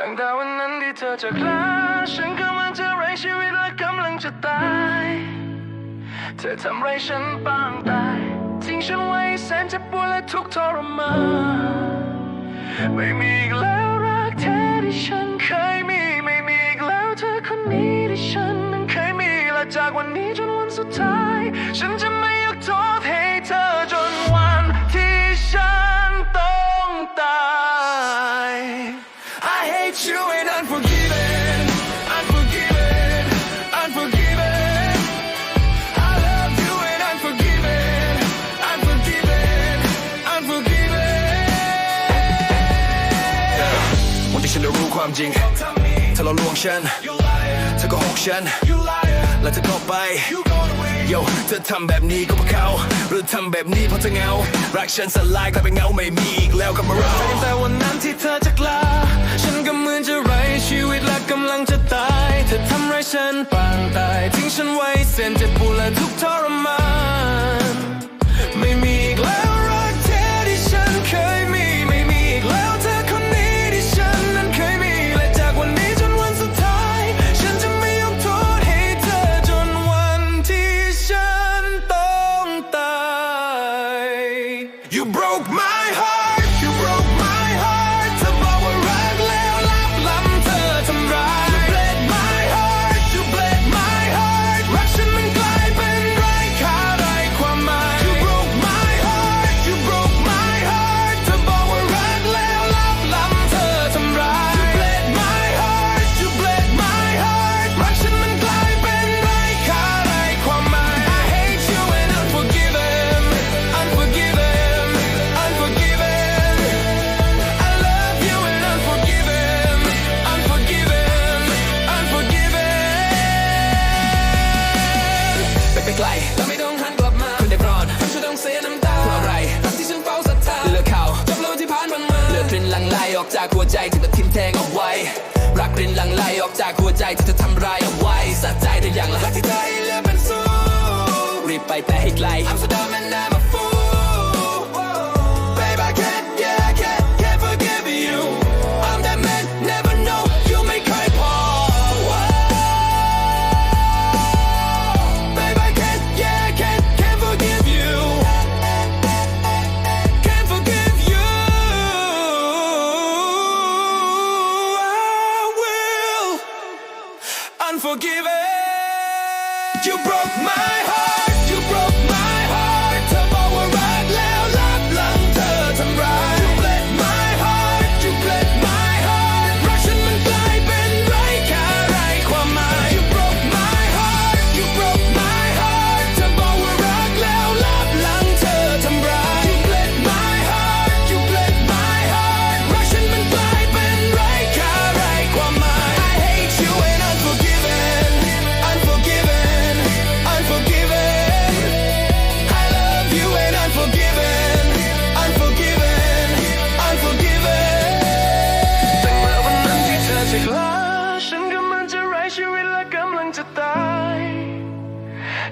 ตั้งแต่วันนั้นที่เธอจากลาฉันกำลังจะไร้ชีวิตและกำลังจะตาย เธอทำไรฉันปางตายทิ้งฉันไว้แสนจ็บปวดและทุกทรมานไม่มีอีกแล้วรักแท้ที่ฉันเคยมี ไม่มีอีกแล้วเธอคนนี้ที่ฉันนั้นเคยมีและจากวันนี้จนวันสุดท้าย ฉันจะ I hate you and unforgiven unforgiven unforgiven I love you and unforgiven unforgiven unforgiven วันที่ฉันได้รู้ความจริง เธอหลอกลวงฉัน เธอโก็หกฉัน แล้วเธอก็ไป โยเธอทำแบบนี้ก็เพราะเขา หรือทำแบบนี้เพราะเธอเหงา รักฉันสลายกลายเป็นเงาไม่มีอีกแล้วกับมาเรา แต่วันนั้นที่เธอจากลา ฉันปางตายทิ้งฉันไว้เส้นเจ็บปวด ออกจากหัวใจที่เธอทิ้มแทงเอาไว้ รักเป็นหลังไหลออกจากหัวใจที่เธอทำร้ายเอาไว้สะใจได้อย่างละรักที่ให้เลือกเป็นสู้รีบไปแต่ให้ไกล unforgiven. You broke my heart.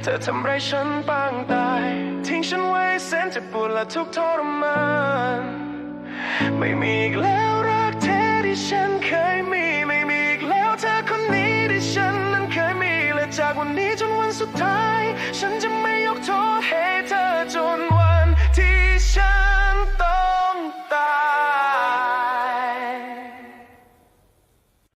เธอทำไรฉันปางตาย ทิ้งฉันไว้แสนเจ็บปวดและทุกทรมาน ไม่มีอีกแล้วรักแท้ที่ฉันเคยมี ไม่มีอีกแล้วเธอคนนี้ที่ฉันนั้นเคยมี และจากวันนี้จนวันสุดท้าย ฉันจะไม่ยกโทษ